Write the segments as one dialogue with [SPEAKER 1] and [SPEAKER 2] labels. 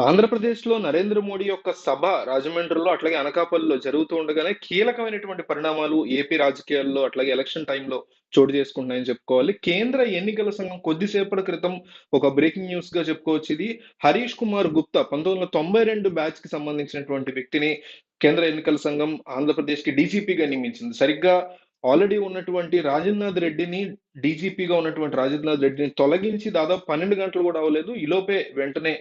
[SPEAKER 1] ఆంధ్రప్రదేశ్‌లో నరేంద్ర మోడీ యొక్క సభ రాజమండ్రిలో, అట్లాగే అనకాపల్లిలో జరుగుతూ ఉండగానే కీలకమైనటువంటి పరిణామాలు ఏపీ రాజకీయాల్లో, అట్లాగే ఎలక్షన్ టైంలో చోటు చేసుకుంటున్నాయని చెప్పుకోవాలి. కేంద్ర ఎన్నికల సంఘం కొద్దిసేపటి క్రితం ఒక బ్రేకింగ్ న్యూస్‌గా చెప్పుకోవచ్చు ఇది. హరీష్ కుమార్ గుప్తా పంతొమ్మిది వందల తొంభై రెండు బ్యాచ్కి సంబంధించినటువంటి వ్యక్తిని కేంద్ర ఎన్నికల సంఘం ఆంధ్రప్రదేశ్‌కి డీజీపీగా నియమించింది. సరిగ్గా ఆల్రెడీ ఉన్నటువంటి రాజేంద్రనాథ్ రెడ్డిని డీజీపీగా ఉన్నటువంటి రాజేంద్రనాథ్ రెడ్డిని తొలగించి దాదాపు 12 గంటలు కూడా అవ్వలేదు. ఈలోపే వెంటనే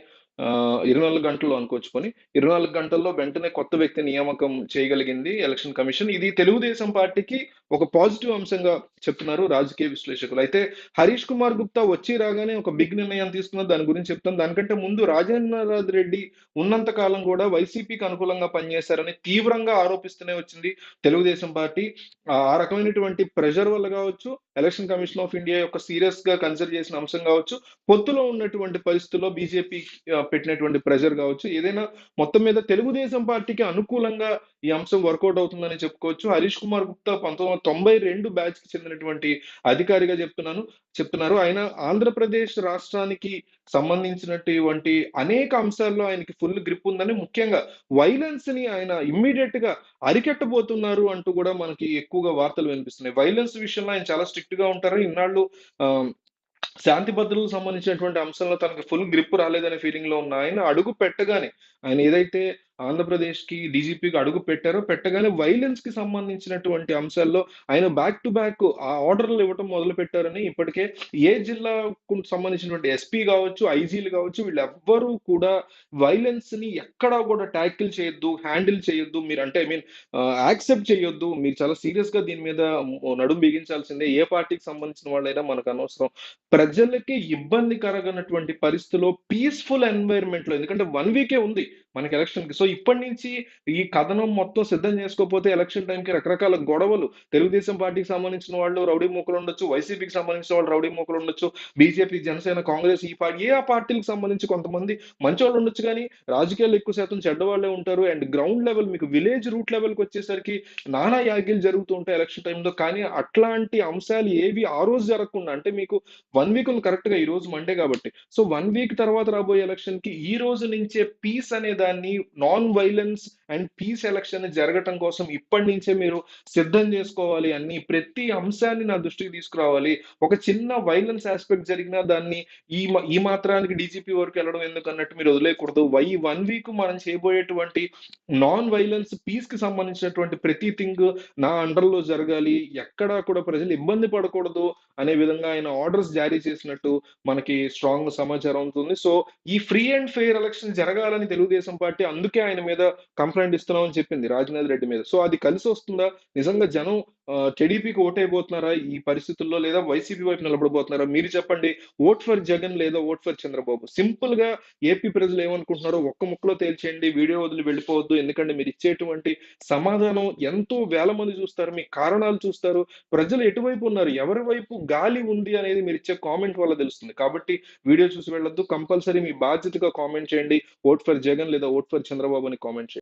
[SPEAKER 1] ఇరవై నాలుగు గంటల్లో అనుకోవచ్చుకొని ఇరవై నాలుగు గంటల్లో వెంటనే కొత్త వ్యక్తి నియామకం చేయగలిగింది ఎలక్షన్ కమిషన్. ఇది తెలుగుదేశం పార్టీకి ఒక పాజిటివ్ అంశంగా చెప్తున్నారు రాజకీయ విశ్లేషకులు. అయితే హరీష్ కుమార్ గుప్తా వచ్చి రాగానే ఒక బిగ్ నిర్ణయం తీసుకున్నారు. దాని గురించి చెప్తాను. దానికంటే ముందు రాజేంద్రనాథ్ రెడ్డి ఉన్నంత కాలం కూడా వైసీపీకి అనుకూలంగా పనిచేశారని తీవ్రంగా ఆరోపిస్తూనే వచ్చింది తెలుగుదేశం పార్టీ. ఆ రకమైనటువంటి ప్రెషర్ వల్ల కావచ్చు, ఎలక్షన్ కమిషన్ ఆఫ్ ఇండియా యొక్క సీరియస్గా కన్సిడర్ చేసిన అంశం కావచ్చు, పొత్తులో ఉన్నటువంటి పరిస్థితుల్లో బీజేపీ పెట్టినటువంటి ప్రెషర్ కావచ్చు, ఏదైనా మొత్తం మీద తెలుగుదేశం పార్టీకి అనుకూలంగా ఈ అంశం వర్కౌట్ అవుతుందని చెప్పుకోవచ్చు. హరీష్ కుమార్ గుప్తా పంతొమ్మిది వందల తొంభై రెండు బ్యాచ్కి చెందినటువంటి అధికారిగా చెప్తున్నాను చెప్తున్నారు. ఆయన ఆంధ్రప్రదేశ్ రాష్ట్రానికి సంబంధించినటువంటి అనేక అంశాల్లో ఆయనకి ఫుల్ గ్రిప్ ఉందని, ముఖ్యంగా వైలెన్స్ని ఆయన ఇమ్మీడియట్గా అరికట్టబోతున్నారు అంటూ కూడా మనకి ఎక్కువగా వార్తలు వినిపిస్తున్నాయి. వైలెన్స్ విషయంలో ఆయన చాలా స్ట్రిక్ట్‌గా ఉంటారు. ఇన్నాళ్ళు శాంతి భద్రతలకు సంబంధించినటువంటి అంశంలో తనకి ఫుల్ గ్రిప్ రాలేదనే ఫీలింగ్‌లో ఉన్న ఆయన అడుగు పెట్టగానే ఆయన ఏదైతే ఆంధ్రప్రదేశ్‌కి డీజీపీకి అడుగు పెట్టారో, పెట్టగానే వైలెన్స్‌కి సంబంధించినటువంటి అంశాల్లో ఆయన బ్యాక్ టు బ్యాక్ ఆ ఆర్డర్‌లు ఇవ్వటం మొదలు పెట్టారని ఇప్పటికే ఏ జిల్లాకు సంబంధించినటువంటి ఎస్పీ కావచ్చు, ఐజీలు కావచ్చు వీళ్ళెవ్వరూ కూడా వైలెన్స్‌ని ఎక్కడా కూడా ట్యాకిల్ చేయొద్దు, హ్యాండిల్ చేయొద్దు. మీరు అంటే ఐ మీన్ యాక్సెప్ట్ చేయొద్దు. మీరు చాలా సీరియస్‌గా దీని మీద నడుము బిగించాల్సిందే. ఏ పార్టీకి సంబంధించిన వాళ్ళైనా మనకు అనవసరం. ప్రజలకి ఇబ్బందికరమైనటువంటి పరిస్థితిలో పీస్‌ఫుల్ ఎన్వైర్న్‌మెంట్‌లో ఎందుకంటే వన్ వీకే ఉంది మనకి ఎలక్షన్‌కి. సో ఇప్పటి నుంచి ఈ కథనం మొత్తం సిద్ధం చేసుకోకపోతే ఎలక్షన్ టైంకి రకరకాల గొడవలు తెలుగుదేశం పార్టీకి సంబంధించిన వాళ్ళు రౌడీ మూకలు ఉండొచ్చు, వైసీపీకి సంబంధించిన వాళ్ళు రౌడీ మూకలు ఉండొచ్చు, బీజేపీ, జనసేన, కాంగ్రెస్ ఈ పార్టీ ఏ ఆ పార్టీలకు సంబంధించి కొంతమంది మంచోళ్ళు ఉండొచ్చు కానీ రాజకీయాల్లో ఎక్కువ శాతం చెడ్డవాళ్ళే ఉంటారు. అండ్ గ్రౌండ్ లెవెల్ మీకు విలేజ్ రూట్ లెవెల్‌కి వచ్చేసరికి నానా యాగిలు జరుగుతూ ఉంటాయి ఎలక్షన్ టైంలో కానీ అట్లాంటి అంశాలు ఏవి ఆ రోజు జరగకుండా అంటే మీకు వన్ వీక్ ఉంది కరెక్ట్‌గా ఈ రోజు మండే కాబట్టి. సో వన్ వీక్ తర్వాత రాబోయే ఎలక్షన్‌కి ఈ రోజు నుంచే పీస్ అనేది దాన్ని non violence and peace election జరగటం కోసం ఇప్పటి నుంచే మీరు సిద్ధం చేసుకోవాలి అన్ని ప్రతి అంశాన్ని నా దృష్టికి తీసుకురావాలి. ఒక చిన్న వైలెన్స్ ఆస్పెక్ట్ జరిగినా దాన్ని ఈ ఈ మాత్రానికి డీజీపీ వరకు వెళ్ళడం ఎందుకన్నట్టు మీరు వదిలేయకూడదు. వై వన్ వీక్ మనం చేయబోయేటువంటి నాన్ వైలెన్స్ పీస్కి సంబంధించినటువంటి ప్రతి థింగ్ నా అండర్‌లో జరగాలి. ఎక్కడా కూడా ప్రజలు ఇబ్బంది పడకూడదు అనే విధంగా ఆయన ఆర్డర్స్ జారీ చేసినట్టు మనకి స్ట్రాంగ్ సమాచారం ఉంటుంది. సో ఈ ఫ్రీ అండ్ ఫెయిర్ ఎలక్షన్ జరగాలని తెలుగుదేశం పార్టీ అందుకే ఆయన మీద కంప్లెయింట్ ఇస్తున్నామని చెప్పింది రాజనాథ్ రెడ్డి మీద. సో అది కలిసి వస్తుందా నిజంగా జనం ఆహ్, టీడీపీకి ఓటేయబోతున్నారా ఈ పరిస్థితుల్లో? లేదా వైసీపీ వైపు నిలబడబోతున్నారా? మీరు చెప్పండి. ఓట్ ఫర్ జగన్ లేదా ఓట్ ఫర్ చంద్రబాబు. సింపుల్గా ఏపీ ప్రజలు ఏమనుకుంటున్నారో ఒక్క ముక్కలో తేల్చేయండి. వీడియో వదిలి వెళ్ళిపోవద్దు. ఎందుకంటే మీరు ఇచ్చేటువంటి సమాధానం ఎంతో వేల మంది చూస్తారు. మీ కారణాలు చూస్తారు. ప్రజలు ఎటువైపు ఉన్నారు? ఎవరి వైపు గాలి ఉంది అనేది మీరు ఇచ్చే కామెంట్ వల్ల తెలుస్తుంది. కాబట్టి వీడియో చూసి వెళ్ళొద్దు. కంపల్సరీ మీ బాధ్యతగా కామెంట్ చేయండి. ఓట్ ఫర్ జగన్ లేదా ఓట్ ఫర్ చంద్రబాబు అని కామెంట్ చేయండి.